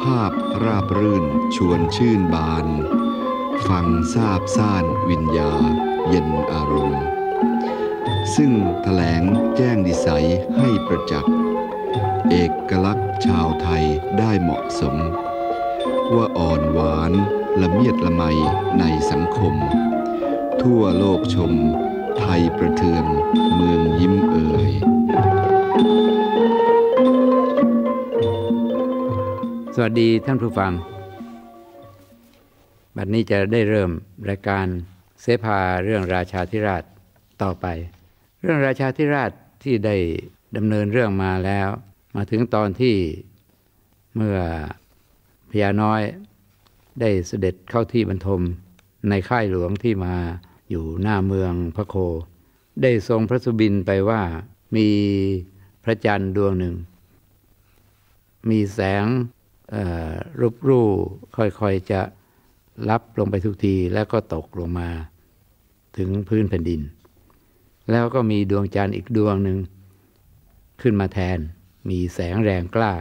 ภาพราบรื่นชวนชื่นบาน ฟังทราบซ่านวิญญา เย็นอารมณ์ ซึ่งแถลงแจ้งดิสัยให้ประจักษ์ เอกลักษณ์ชาวไทยได้เหมาะสม ว่าอ่อนหวานละเมียดละไมในสังคม ทั่วโลกชม ไทยประเทืองเมืองยิ้มเอ่ย วัสดีท่านผู้ฟัง บัดนี้จะได้เริ่มรายการเสภาเรื่องราชาธิราชต่อไป เรื่องราชาธิราชที่ได้ดำเนินเรื่องมาแล้ว มาถึงตอนที่เมื่อพญาน้อยได้เสด็จเข้าที่บรรทมในค่ายหลวงที่มาอยู่หน้าเมืองพระโค ได้ทรงพระสุบินไปว่ามีพระจันทร์ดวงหนึ่ง มีแสง รูปรูค่อยๆจะรับลงไปทุกทีแล้วก็ตกลงมาถึงพื้นแผ่นดิน แล้วก็มีดวงจันทร์อีกดวงหนึ่งขึ้นมาแทน มีแสงแรงกล้า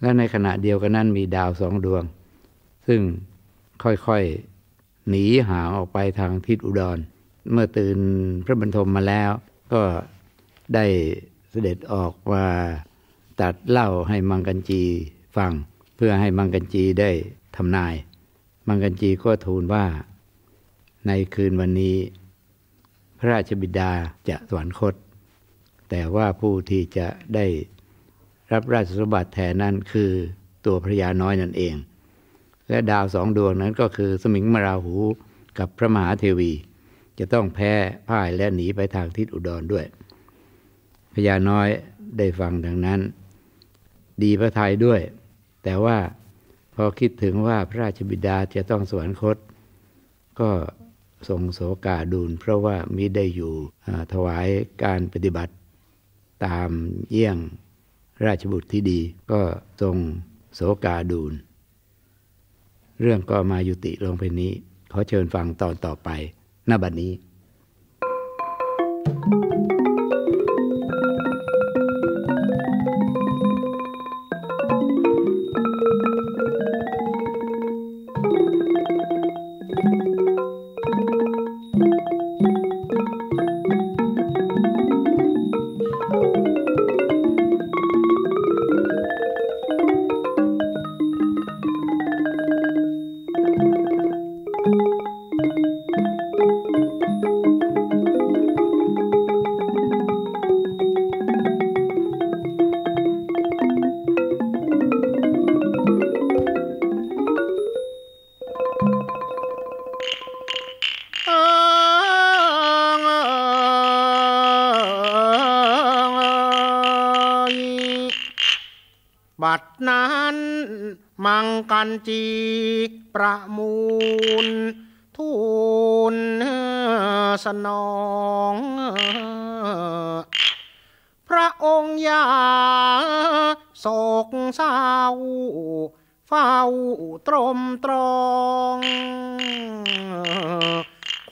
และในขณะเดียวกันนั้นมีดาวสองดวง ซึ่งค่อยๆหนีห่างออกไปทางทิศอุดร เมื่อตื่นพระบรรทมมาแล้ว ก็ได้เสด็จออกว่าตัดเล่าให้มังกันจี ฟังเพื่อให้มังกันจีได้ทำนาย มังกันจีก็ทูลว่า ในคืนวันนี้ พระราชบิดาจะสวรรคต แต่ว่าผู้ที่จะได้รับราชสมบัติแทนนั้นคือตัวพระยาน้อยนั่นเอง และดาวสองดวงนั้นก็คือสมิงมราหูกับพระมหาเทวี จะต้องแพ้พ่ายและหนีไปทางทิศอุดรด้วยพญาน้อยได้ฟังดังนั้น ดีพระทัยด้วย แต่ว่าพอคิดถึงว่าพระราชบิดาจะต้องสวรรคต ก็ทรงโสกาดูล เพราะว่ามิได้อยู่ถวายการปฏิบัติตามเยี่ยงราชบุตรที่ดี ก็ทรงโสกาดูล เรื่องก็มายุติลงไปนี้ ขอเชิญฟังตอนต่อไปณบัดนี้ บัดนั้นมังกันจีประมูลทูลสนอง พระองค์ยาโศกเศร้าเฝ้าตรมตรอง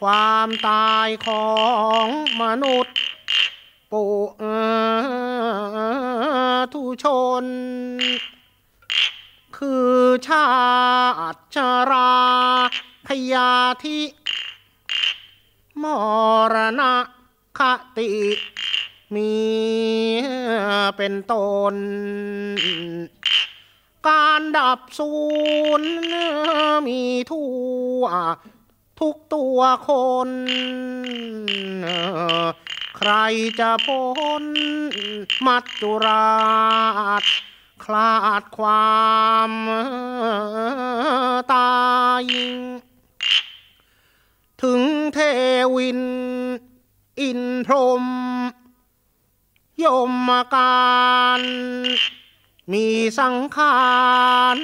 ความตายของมนุษย์ ปุทุชน คือชาติชราพยาธิมรณะคติ มีเป็นตน การดับสูญมีทั่ว ทุกตัวคน ใครจะพ้น มัจจุราชคลาดความตายถึงเทวิน อินพรม ยมการ มีสังขาร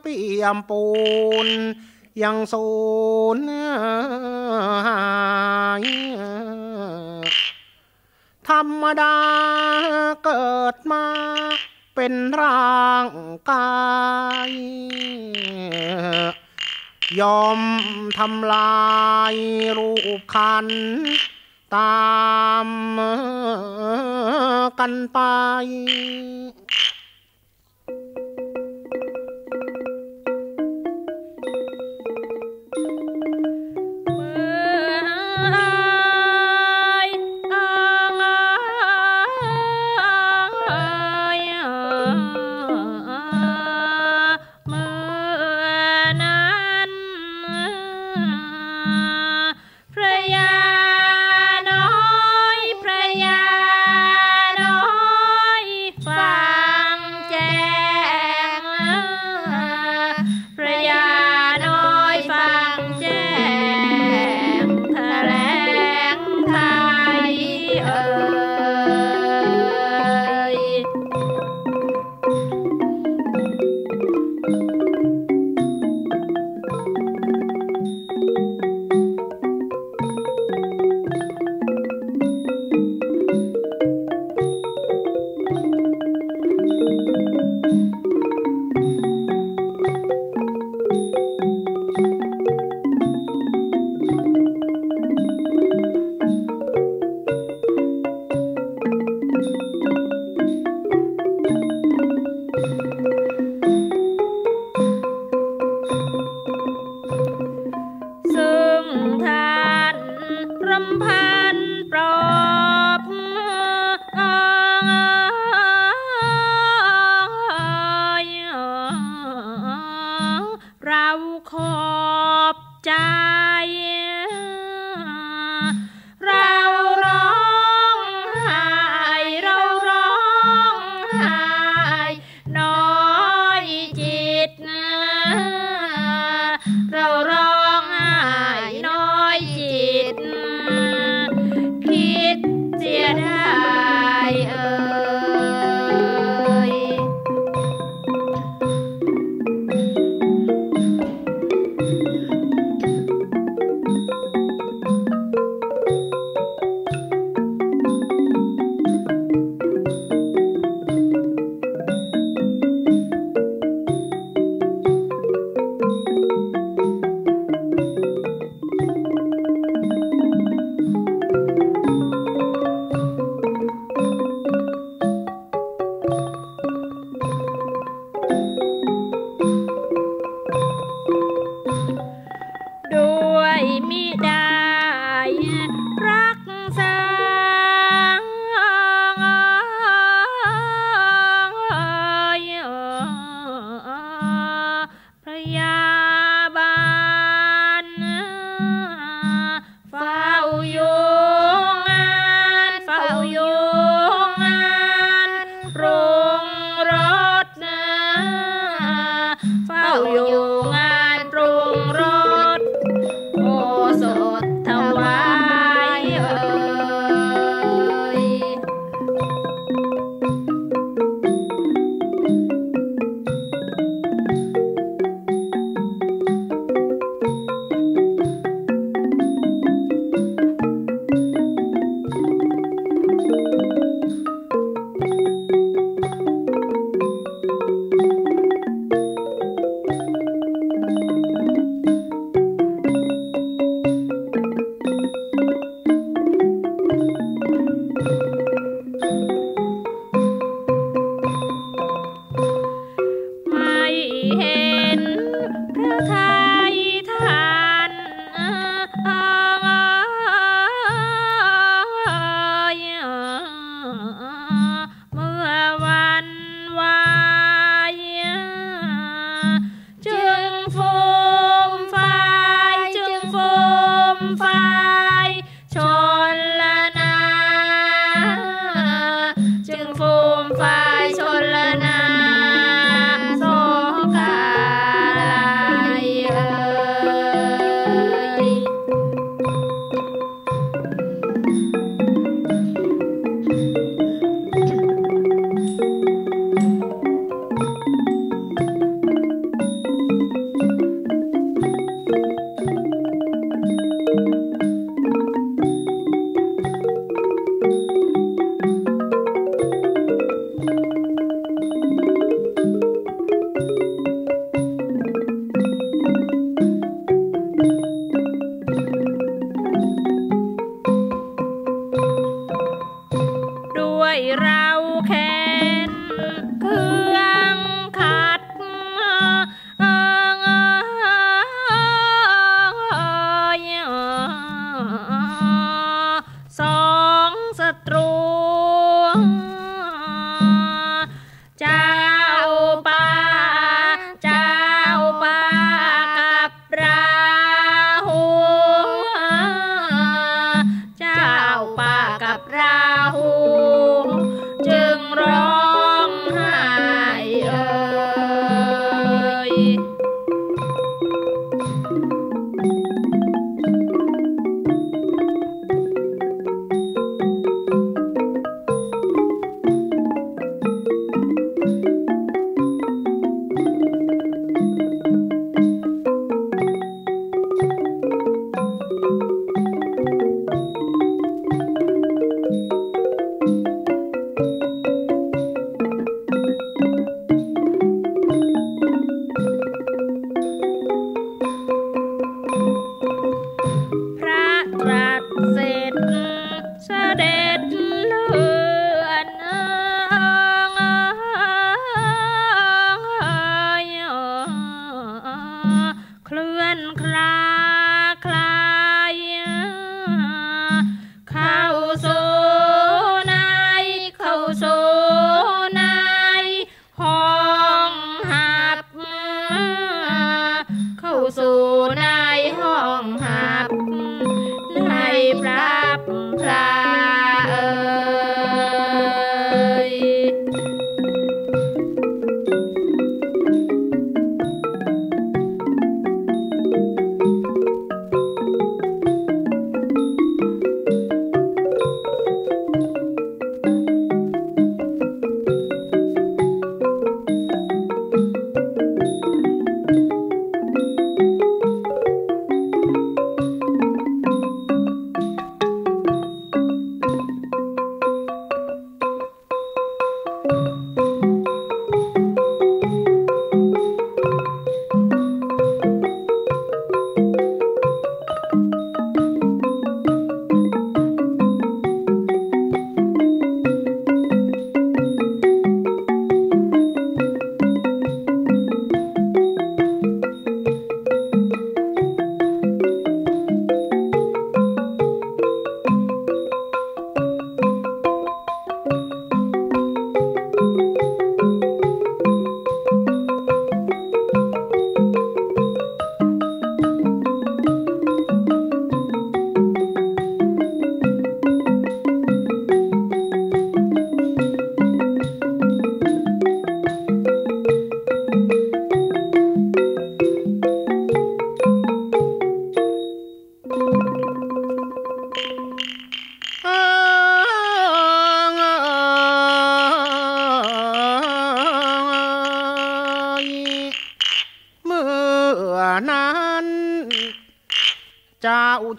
เปี่ยมปูน ยังสูญหายธรรมดาเกิดมาเป็นร่างกาย ยอมทำลายรูปคัน ตามกันไป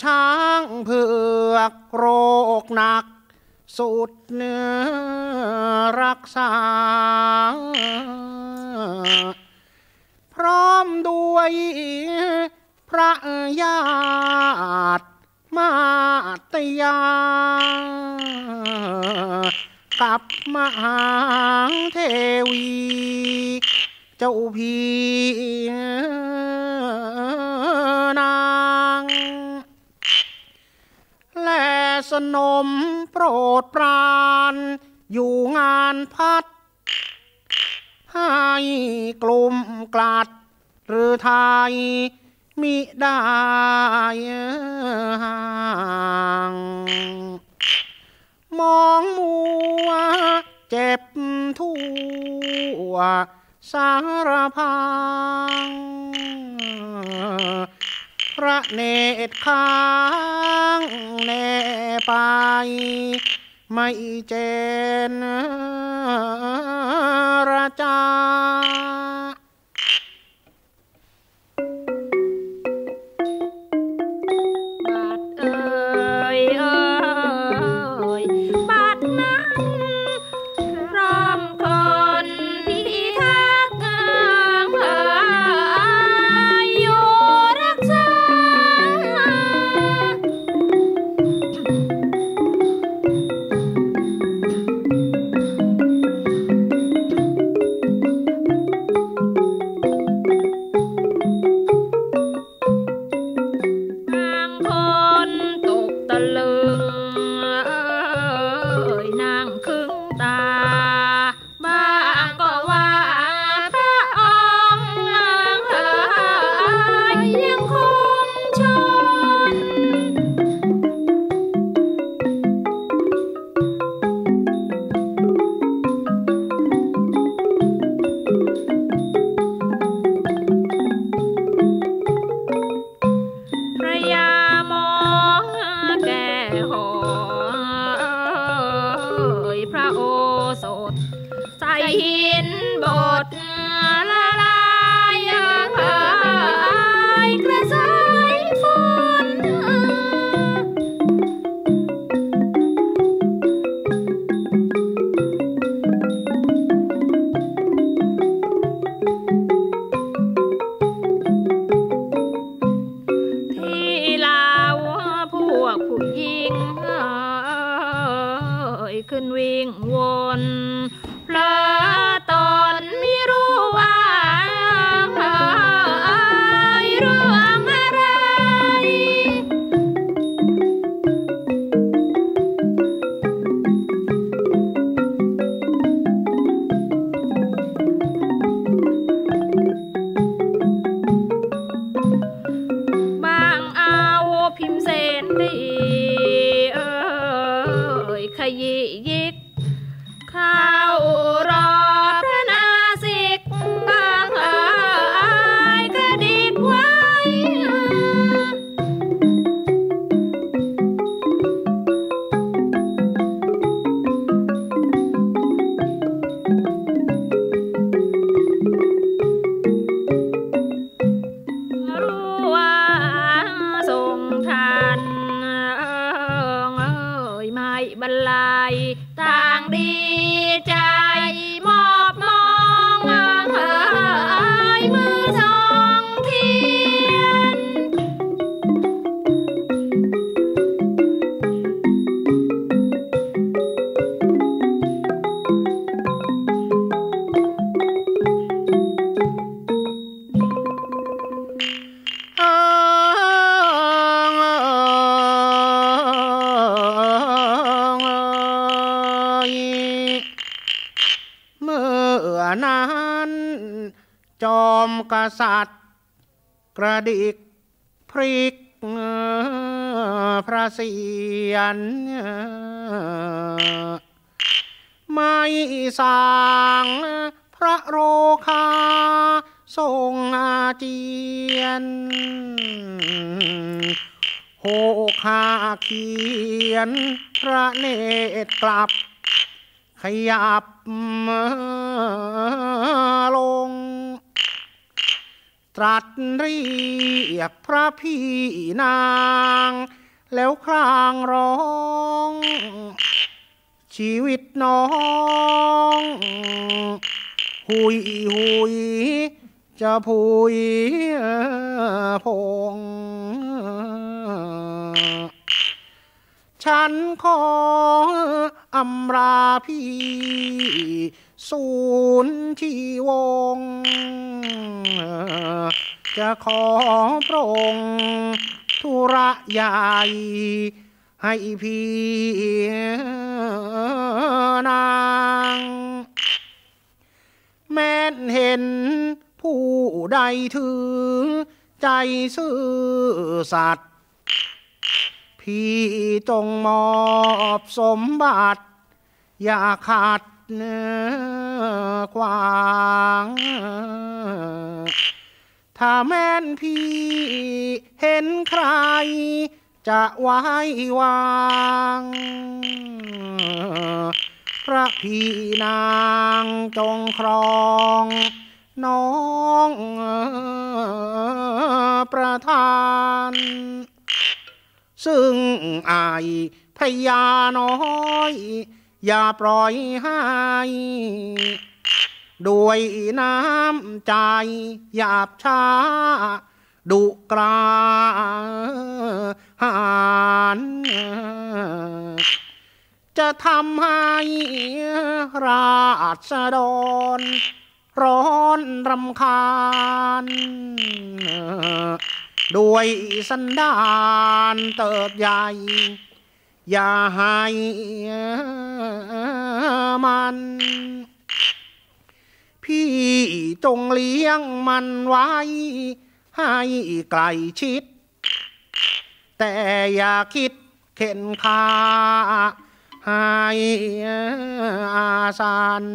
ช้างเผือกโรคหนัก สุดเนื้อรักษา พร้อมด้วยพระญาติมาตยากับมหาเทวี เจ้าพี่ สนมโปรดปราน อยู่งานพัด ให้กลุ่มกลัด หรือไทยมิได้ห่างมองมัวเจ็บทั่วสารพัง พระเนตรค้างแน่ไป ไม่เจนราจา เมื่อนั้นจอมกษัตริย์ กระดิกพริกพระเสียรไม่สางพระโรคาทรงอาเจียนโหคาเขียนพระเนตรกลับ ขยับ มาลง ตรัสเรียกพระพี่นาง แล้วครางร้อง ชีวิตน้องหุยหุยจะผุยพง ฉันขออำราพี่ ศูนย์ที่วง จะขอพระองค์ธุระใหญ่ให้พี่นาง แม้นเห็นผู้ใดถือ ใจซื่อสัตย์ พี่จงมอบสมบัติ อย่าขาดเนื้อขวางถ้าแม่นพี่เห็นใคร จะไว้วาง พระพี่นางจงครองน้องประธาน ซึ่งอายพญาน้อย อย่าปล่อยให้ด้วยน้ำใจหยาบช้า ดุกลาหารจะทำให้ราษฎรร้อนรำคาญ ด้วยสันดานเติบใหญ่ อย่าให้มัน พี่จงเลี้ยงมันไว้ ให้ไกลชิด แต่อย่าคิดเข็นคาให้อาสัน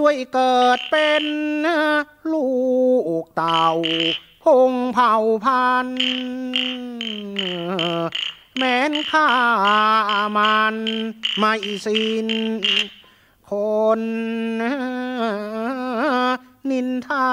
ด้วยเกิดเป็นลูกเต่าพงเผ่าพันแม้นข้ามันไม่สิ้นคน นินทา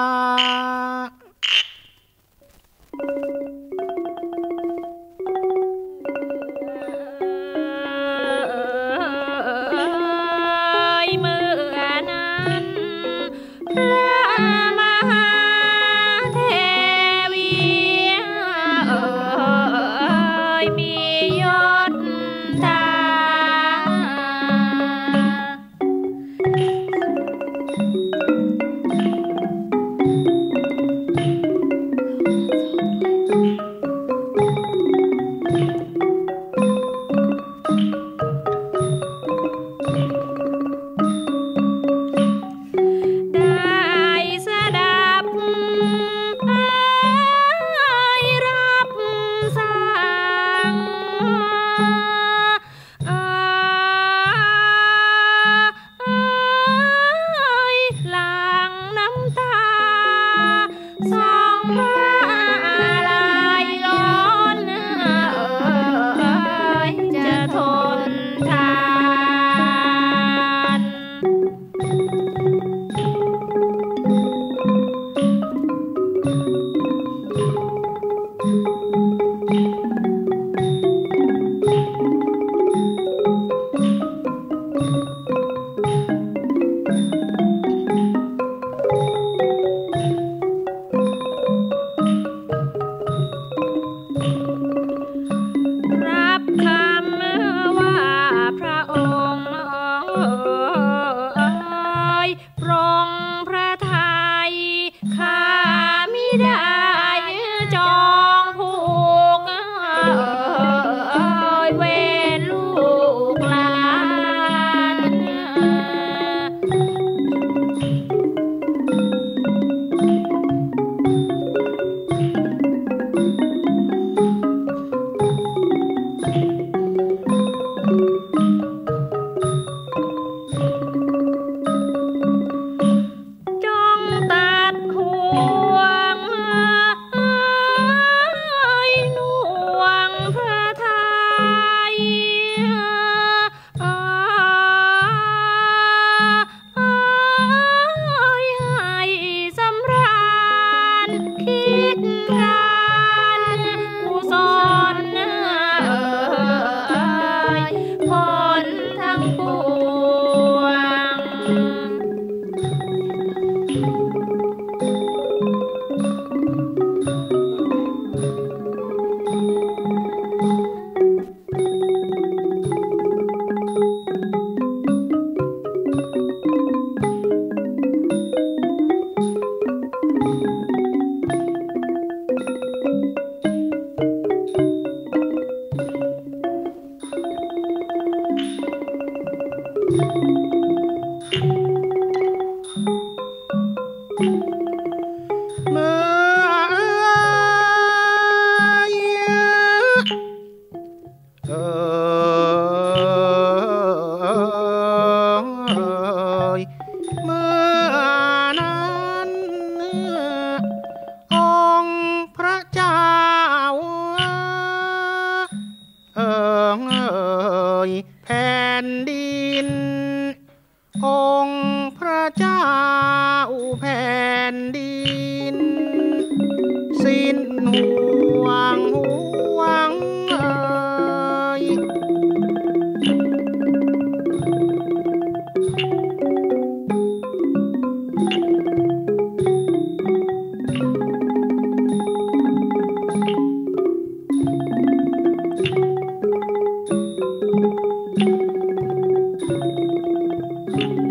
เ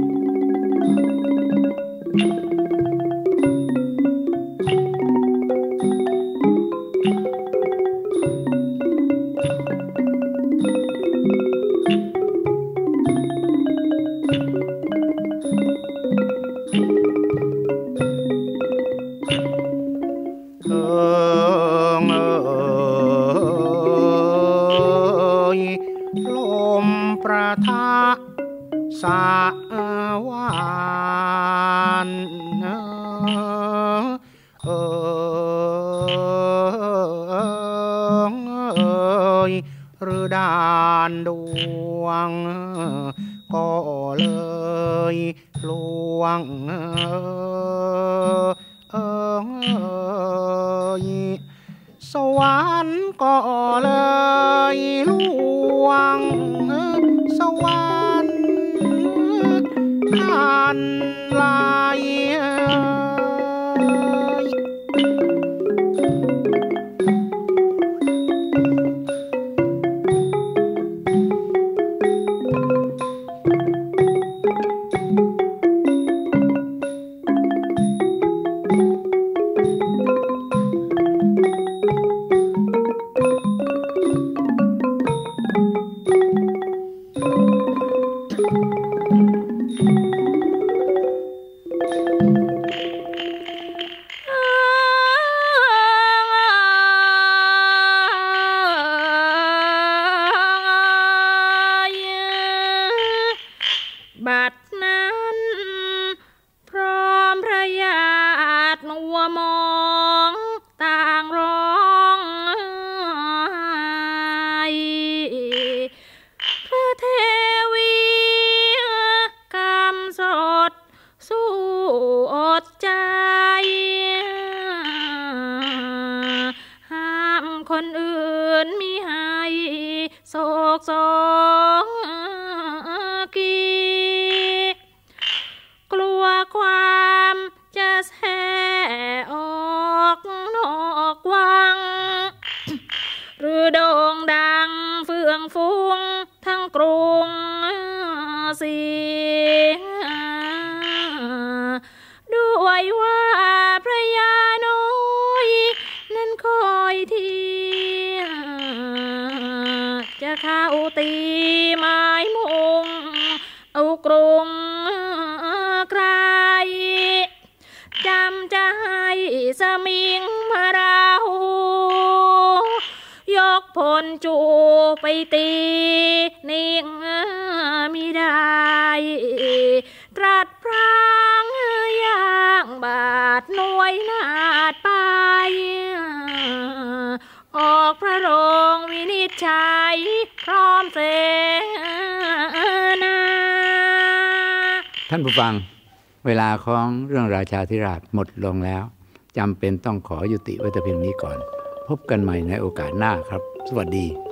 เลยลวงสวรรค์ขันลาน กพลจูไปตีนิ่งมิได้ ตรัสพรางย่างบาดหน่วยนาดไป ออกพระโรงวินิจฉัยพร้อมเสนาท่านผู้ฟังเวลาของเรื่องราชาธิราชหมดลงแล้วจำเป็นต้องขอยุติไว้แต่เพียงนี้ก่อน พบกันใหม่ในโอกาสหน้าครับ สวัสดี